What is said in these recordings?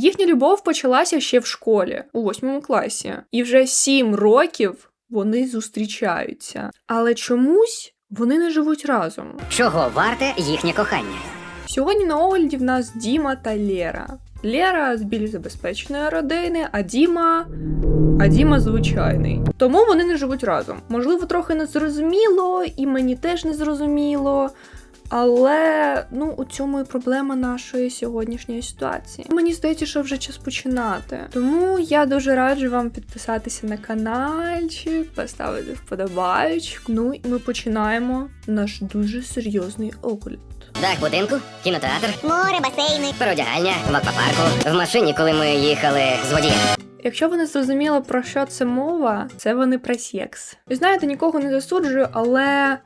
Їхня любов почалася ще в школі, у восьмому класі, і вже сім років вони зустрічаються. Але чомусь вони не живуть разом. Чого варте їхнє кохання? Сьогодні на огляді в нас Діма та Лера. Лера з більш забезпеченої родини, а Діма. А Діма звичайний. Тому вони не живуть разом. Можливо, трохи незрозуміло, і мені теж не зрозуміло. Але ну у цьому і проблема нашої сьогоднішньої ситуації. Мені здається, що вже час починати. Тому я дуже раджу вам підписатися на каналчик, поставити вподобайку. Ну і ми починаємо наш дуже серйозний огляд. Дах будинку, кінотеатр, Море, басейни. переодягальня, в аквапарку, в машині, коли ми їхали з водієм. Якщо ви не зрозуміли, про що це мова, це вони про секс. Ви знаєте, нікого не засуджую, але.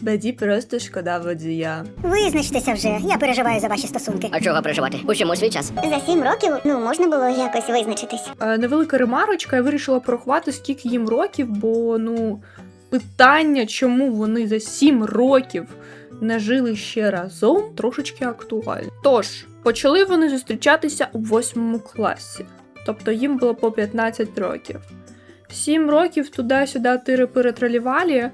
Беді просто шкода водія. Визначтеся вже, я переживаю за ваші стосунки. А чого переживати? Учимо свій час. За сім років ну можна було якось визначитись. Е, невелика ремарочка, я вирішила порахувати, скільки їм років, бо ну питання, чому вони за сім років не жили ще разом, трошечки актуальне. Тож, почали вони зустрічатися у восьмому класі, тобто їм було по 15 років. Сім років туди-сюди тири перетралівалі,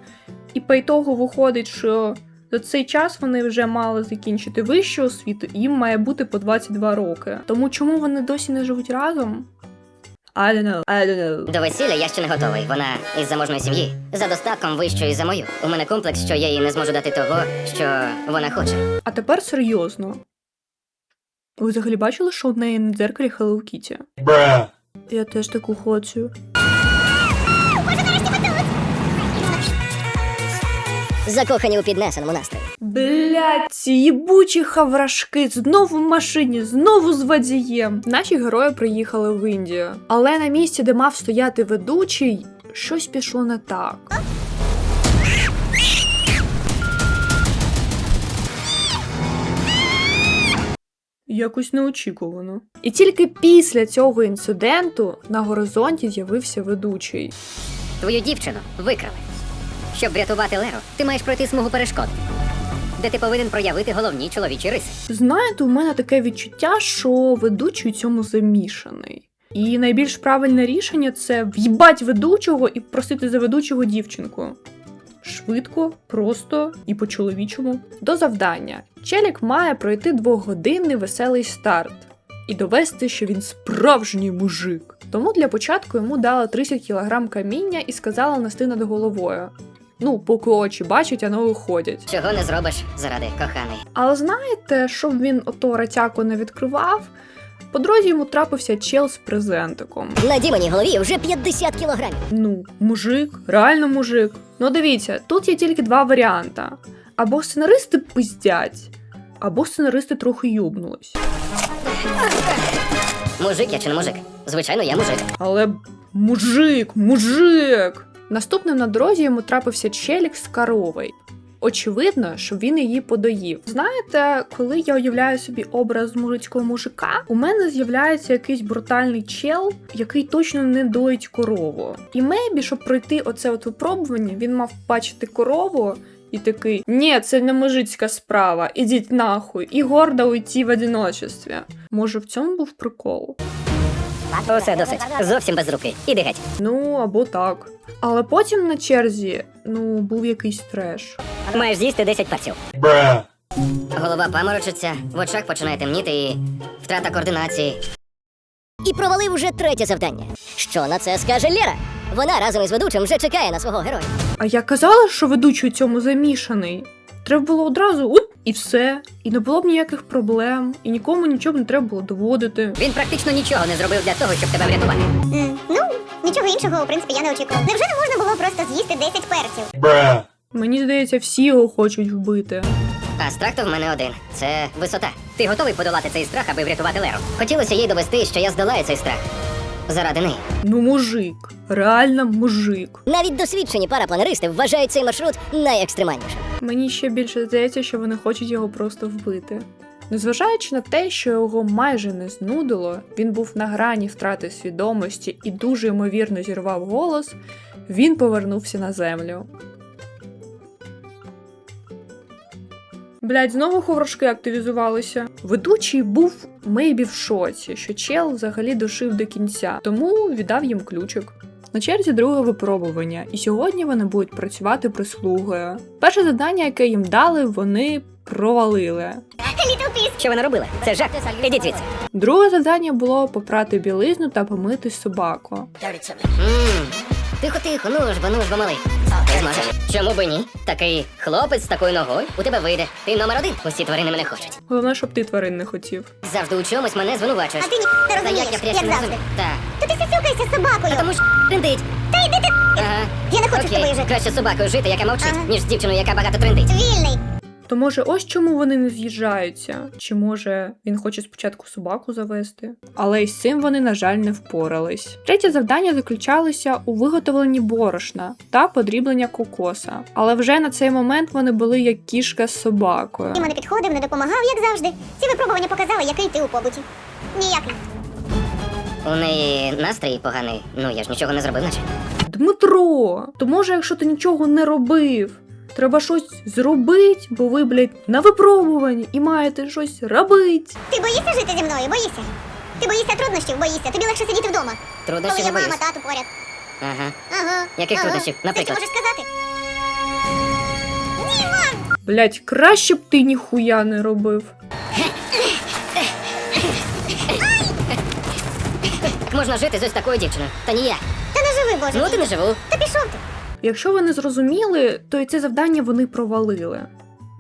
і по ітогу виходить, що за цей час вони вже мали закінчити вищу освіту, і їм має бути по 22 роки. Тому чому вони досі не живуть разом? I don't know, I don't know. До весілля я ще не готовий. Вона із заможної сім'ї. За достатком вищої за мою. У мене комплекс, що я їй не зможу дати того, що вона хоче. А тепер серйозно. Ви взагалі бачили, що в неї на дзеркалі Hello Kitty? Bruh. Я теж таку хочу. Закохані у піднесеному настрої. Блять, ці їбучі хаврашки, знову в машині, знову з водієм. Наші герої приїхали в Індію. Але на місці, де мав стояти ведучий, щось пішло не так. Якось неочікувано. І тільки після цього інциденту на горизонті з'явився ведучий. Твою дівчину викрали. Щоб врятувати Леру, ти маєш пройти смугу перешкод, де ти повинен проявити головні чоловічі риси. Знаєте, у мене таке відчуття, що ведучий у цьому замішаний. І найбільш правильне рішення це в'їбать ведучого і просити за ведучого дівчинку. Швидко, просто і по-чоловічому. До завдання. Челік має пройти двохгодинний веселий старт і довести, що він справжній мужик. Тому для початку йому дали 30 кг каміння і сказали нести над головою. Ну, поки очі бачать, а ноги ходять. Чого не зробиш заради коханий? Але знаєте, щоб він ото ратяку не відкривав? По дорозі йому трапився чел з презентиком. На дімоній голові вже 50 кілограмів. Ну, мужик, реально мужик. Ну дивіться, тут є тільки два варіанти: або сценаристи пиздять, або сценаристи трохи юбнулись. Мужик я чи не мужик? Звичайно, я мужик. Але мужик, мужик. Наступним на дорозі йому трапився челік з коровою. Очевидно, що він її подоїв. Знаєте, коли я уявляю собі образ мужицького мужика, у мене з'являється якийсь брутальний чел, який точно не доїть корову. І мейбі, щоб пройти оце от випробування, він мав бачити корову. І такий, ні, це не мужицька справа, ідіть нахуй, і гордо уйти в одиночестві. Може, в цьому був прикол? Усе досить. Зовсім без руки. Іди геть. Ну або так. Але потім на черзі, ну, був якийсь треш. Маєш з'їсти 10 перців. Bruh. Голова паморочиться, в очах починає темніти і втрата координації. І провалив уже третє завдання. Що на це скаже Лера? Вона разом із ведучим вже чекає на свого героя. А я казала, що ведучий у цьому замішаний. Треба було одразу уп, і все. І не було б ніяких проблем, і нікому нічого б не треба було доводити. Він практично нічого не зробив для того, щоб тебе врятувати. М, ну, нічого іншого, у принципі, я не очікувала. Невже не можна було просто з'їсти 10 перців? Bruh. Мені здається, всі його хочуть вбити. А страх то в мене один це висота. Ти готовий подолати цей страх, аби врятувати Леру? Хотілося їй довести, що я здолаю цей страх. Заради неї. Ну, мужик, реально мужик. Навіть досвідчені парапланеристи вважають цей маршрут найекстремальнішим. Мені ще більше здається, що вони хочуть його просто вбити. Незважаючи на те, що його майже не знудило, він був на грані втрати свідомості і дуже ймовірно зірвав голос, він повернувся на землю. Блять, знову ховрашки активізувалися. Ведучий був мейбі в шоці, що чел взагалі дошив до кінця, тому віддав їм ключик. На черзі друге випробування, і сьогодні вони будуть працювати прислугою. Перше завдання, яке їм дали, вони провалили. Що ви наробили? Це жах. Ідіть звідси. Друге завдання було попрати білизну та помити собаку. Ммм. Тихо, тихо, ну ж бо, ну ж бо, малий. Ти зможеш. Чому би ні? Такий хлопець з такою ногою у тебе вийде. Ти номер один. Усі тварини мене хочуть. Головне, щоб ти тварин не хотів. Завжди у чомусь мене звинувачуєш. А ти ні не Та розумієш, як я як, прячу не завжди. Так. То ти сюсюкайся з собакою. Тому що трендить. Та йди ти Ага. Я не хочу з Окей, тобою жити. краще з собакою жити, яка мовчить, Ага. ніж з дівчиною, яка багато трендить. вільний. То може ось чому вони не з'їжджаються? Чи може він хоче спочатку собаку завести? Але із цим вони, на жаль, не впорались. Третє завдання заключалося у виготовленні борошна та подріблення кокоса. Але вже на цей момент вони були як кішка з собакою. Діма не підходив, не допомагав, як завжди. Ці випробування показали, який ти у побуті. Ніякий. У неї настрій поганий. Ну я ж нічого не зробив, наче. Дмитро, то може, якщо ти нічого не робив, треба щось зробити, бо ви, блядь, на випробуванні і маєте щось робити. Ти боїшся жити зі мною? Боїшся? Ти боїшся труднощів, боїшся. Тобі легше сидіти вдома. Коли Труднощів є не мама, боюсь. тату поряд. Ага. Ага. Яких ага. труднощів? Це ти можеш сказати? Блядь, краще б ти ніхуя не робив. Можна жити з ось такою дівчиною. Та ні я. Та не живи, Боже. Ну ти не живу. Та пішов ти. Якщо ви не зрозуміли, то і це завдання вони провалили.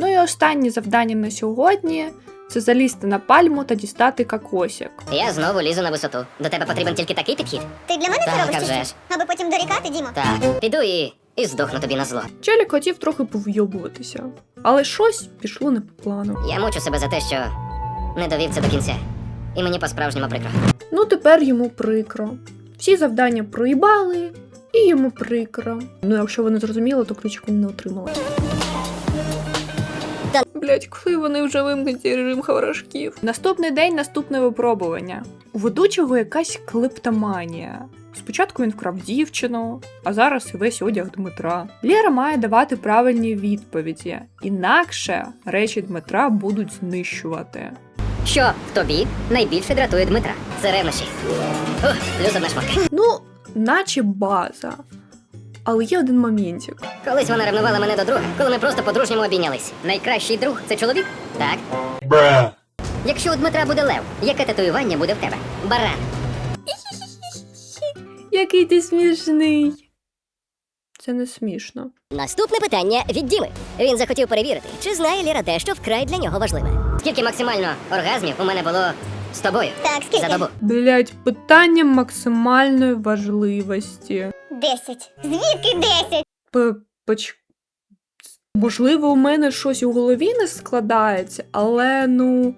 Ну і останнє завдання на сьогодні це залізти на пальму та дістати кокосик. Я знову лізу на висоту. До тебе потрібен тільки такий підхід. Ти для мене Так, це а робиш чи що? Аби потім дорікати, Діма. Так, піду і, і здохну тобі на зло. Челік хотів трохи повйобуватися, але щось пішло не по плану. Я мучу себе за те, що не довів це до кінця. І мені по-справжньому прикро. Ну тепер йому прикро. Всі завдання проїбали, і йому прикро. Ну, якщо ви не зрозуміли, то ключик він не отримали. Блять, коли вони вже вимкнуть цей режим хаврашків. Наступний день наступне випробування. У ведучого якась клептоманія. Спочатку він вкрав дівчину, а зараз і весь одяг Дмитра. Лєра має давати правильні відповіді, інакше речі Дмитра будуть знищувати. Що в тобі найбільше дратує Дмитра? Це ревнощі. Ух, плюс одна шмотка. Ну, наче база. Але є один моментик. Колись вона ревнувала мене до друга, коли ми просто по-дружньому обійнялись. Найкращий друг це чоловік? Так. Bruh. Якщо у Дмитра буде лев, яке татуювання буде в тебе? Баран. Який ти смішний. Це не смішно. Наступне питання від Діми. Він захотів перевірити, чи знає Ліра те, що вкрай для нього важливе. Скільки максимально оргазмів у мене було з тобою Так, скільки? за добу? Блять, питання максимальної важливості. Десять. Звідки десять? П- поч... Можливо, у мене щось у голові не складається, але ну.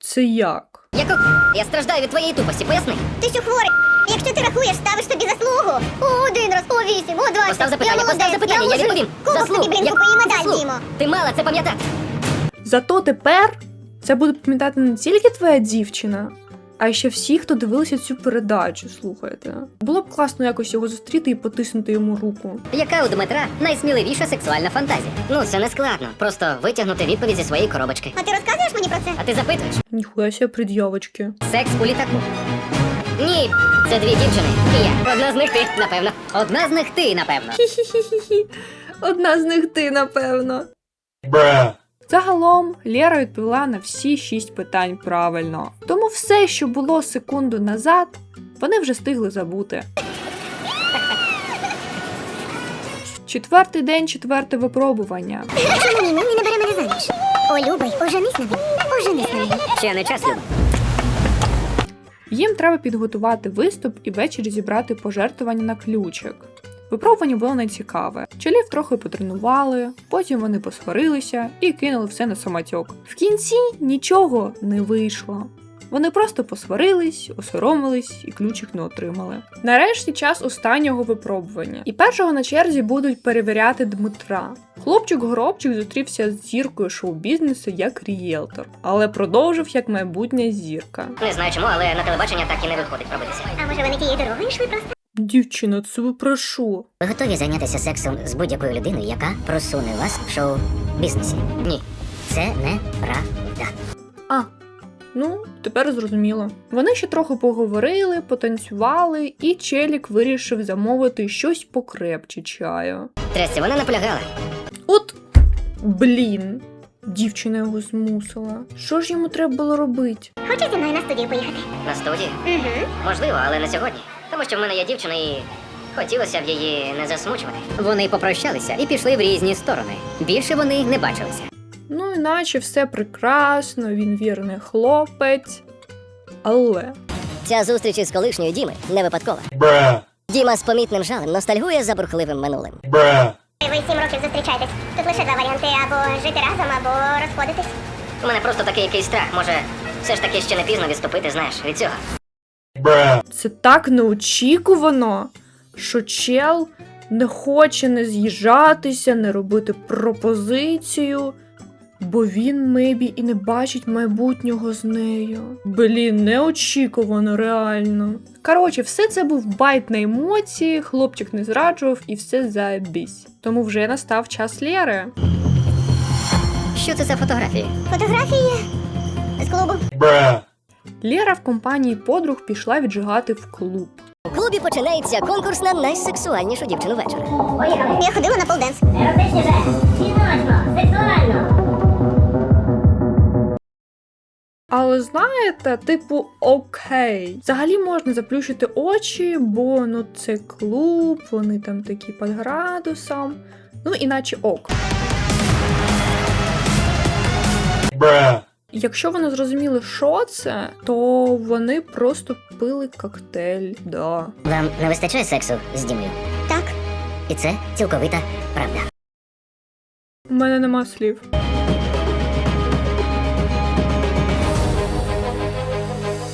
Це як? Яко я страждаю від твоєї тупості, поясни. Ти що хворий? Якщо ти рахуєш, ставиш собі заслугу. У один раз, у вісім, у двадцять. Постав запитання, я постав запитання, я мужик. відповім. Кубок Заслуг, тобі, блін, купи і медаль. Дімо. Ти мала це пам'ятати. Зато тепер це буде пам'ятати не тільки твоя дівчина, а й ще всі, хто дивилися цю передачу, слухайте. Було б класно якось його зустріти і потиснути йому руку. Яка у Дмитра найсміливіша сексуальна фантазія? Ну, це не складно. Просто витягнути відповідь зі своєї коробочки. А ти розказуєш мені про це? А ти запитуєш, Ніхуя себе пред'явочки. секс у літаку? Ні, це дві дівчини. І я. Одна з них ти, напевно. Одна з них ти, напевно. Хі-хі-хі-хі. Одна з них ти, напевно. Bruh. Загалом Лєра відповіла на всі шість питань правильно. Тому все, що було секунду назад, вони вже встигли забути. Четвертий день, четверте випробування. Чому ні, не бере мене заміж? О, любий, оженись на мені. Оженись на мені. Ще не час, Люба. Їм треба підготувати виступ і ввечері зібрати пожертвування на ключик. Випробування було нецікаве. Чолів трохи потренували, потім вони посварилися і кинули все на самотьок. В кінці нічого не вийшло. Вони просто посварились, осоромились і ключик не отримали. Нарешті час останнього випробування. І першого на черзі будуть перевіряти Дмитра. Хлопчик-горобчик зустрівся з зіркою шоу-бізнесу як рієлтор, але продовжив як майбутня зірка. Не знаю чому, але на телебачення так і не виходить пробитися. А може вони тією дорогою йшли просто? Дівчина, це ви про що? Ви готові зайнятися сексом з будь-якою людиною, яка просуне вас в шоу бізнесі. Ні, це не правда. А, ну, тепер зрозуміло. Вони ще трохи поговорили, потанцювали, і Челік вирішив замовити щось покрепче чаю. Тресці, вона наполягала. От, блін, дівчина його змусила. Що ж йому треба було робити? Хочеш зі мною на студію поїхати? На студії? Угу. Можливо, але не сьогодні. Тому що в мене є дівчина і хотілося б її не засмучувати. Вони попрощалися і пішли в різні сторони. Більше вони не бачилися. Ну, іначе все прекрасно, він вірний хлопець. Але Ця зустріч із колишньою Діми не випадкова. Bruh. Діма з помітним жалем ностальгує за бурхливим минулим. Bruh. Ви сім років зустрічаєтесь. Тут лише два варіанти або жити разом, або розходитись. У мене просто такий якийсь страх. Може, все ж таки ще не пізно відступити, знаєш, від цього. Це так неочікувано, що чел не хоче не з'їжджатися, не робити пропозицію, бо він мебі і не бачить майбутнього з нею. Блін, неочікувано, реально. Коротше, все це був байт на емоції, хлопчик не зраджував і все заебісь. Тому вже настав час Лєри. Що це за фотографії? Фотографії з клубу. Bruh. Лєра в компанії подруг пішла віджигати в клуб. У клубі починається конкурс на найсексуальнішу дівчину вечора. Я ходила на полденс. Але знаєте, типу, окей. Взагалі можна заплющити очі, бо ну це клуб, вони там такі під градусом. Ну, іначе ок. Bruh. Якщо вони зрозуміли, що це, то вони просто пили коктейль, да. Вам не вистачає сексу з Дімою? Так. І це цілковита правда. У мене нема слів.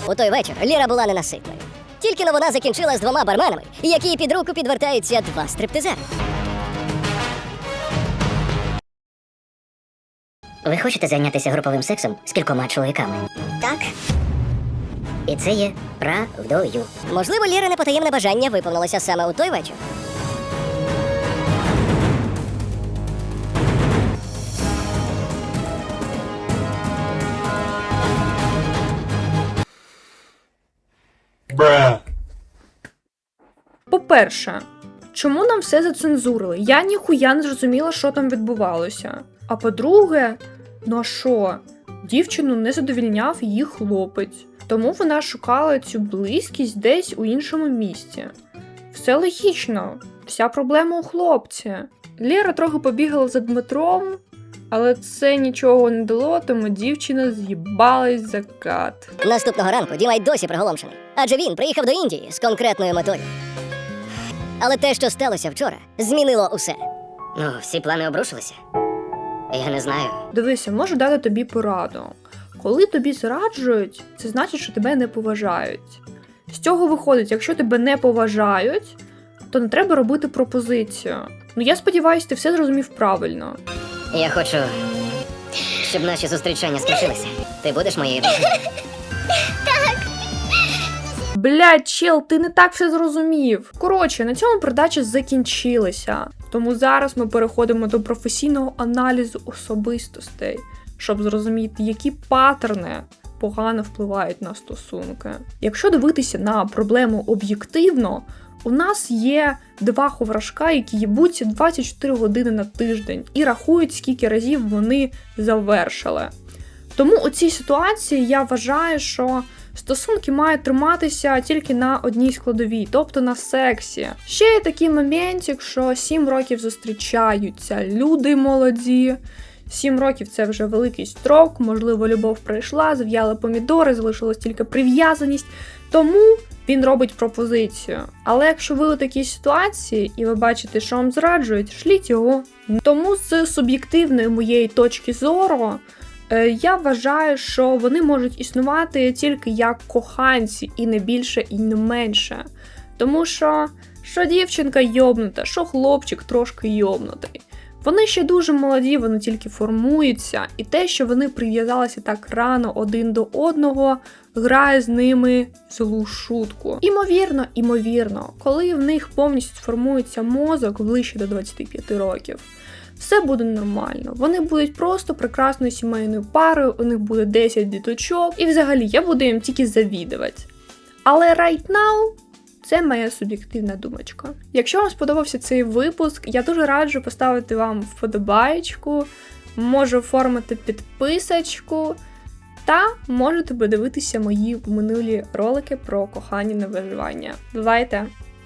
У той вечір Ліра була ненаситною. Тільки но вона закінчила з двома барменами, які під руку підвертаються два стриптизери. Ви хочете зайнятися груповим сексом з кількома чоловіками? Так. І це є правдою. Можливо, Лірине потаємне бажання виповнилося саме у той вечір. По-перше, чому нам все зацензурили? Я ніхуя не зрозуміла, що там відбувалося. А по-друге, ну а що? Дівчину не задовільняв її хлопець, тому вона шукала цю близькість десь у іншому місці. Все логічно, вся проблема у хлопці. Лєра трохи побігала за Дмитром, але це нічого не дало, тому дівчина з'їбалась за кат. Наступного ранку Діма й досі приголомшений, адже він приїхав до Індії з конкретною метою. Але те, що сталося вчора, змінило усе. Ну, всі плани обрушилися. Я не знаю. Дивися, можу дати тобі пораду. Коли тобі зраджують, це значить, що тебе не поважають. З цього виходить, якщо тебе не поважають, то не треба робити пропозицію. Ну я сподіваюся, ти все зрозумів правильно. Я хочу, щоб наші зустрічання скінчилися. Ти будеш моєю дружиною? Блядь, чел, ти не так все зрозумів. Коротше, на цьому передача закінчилася. Тому зараз ми переходимо до професійного аналізу особистостей, щоб зрозуміти, які паттерни погано впливають на стосунки. Якщо дивитися на проблему об'єктивно, у нас є два ховрашка, які їбуться 24 години на тиждень і рахують, скільки разів вони завершили. Тому у цій ситуації я вважаю, що стосунки мають триматися тільки на одній складовій, тобто на сексі. Ще є такий моментик, що 7 років зустрічаються люди молоді. 7 років це вже великий строк, можливо, любов пройшла, зав'яли помідори, залишилась тільки прив'язаність. Тому він робить пропозицію. Але якщо ви у такій ситуації і ви бачите, що вам зраджують, шліть його. Тому з суб'єктивної моєї точки зору. Е, Я вважаю, що вони можуть існувати тільки як коханці, і не більше, і не менше. Тому що що дівчинка йобнута, що хлопчик трошки йобнутий. Вони ще дуже молоді, вони тільки формуються, і те, що вони прив'язалися так рано один до одного, грає з ними злу шутку. Імовірно, імовірно, коли в них повністю сформується мозок ближче до 25 років, Все буде нормально. Вони будуть просто прекрасною сімейною парою, у них буде 10 діточок, і взагалі я буду їм тільки завідувати. Але right now це моя суб'єктивна думочка. Якщо вам сподобався цей випуск, я дуже раджу поставити вам вподобаєчку, можу оформити підписочку, та можете подивитися мої минулі ролики про кохання на виживання. Бувайте!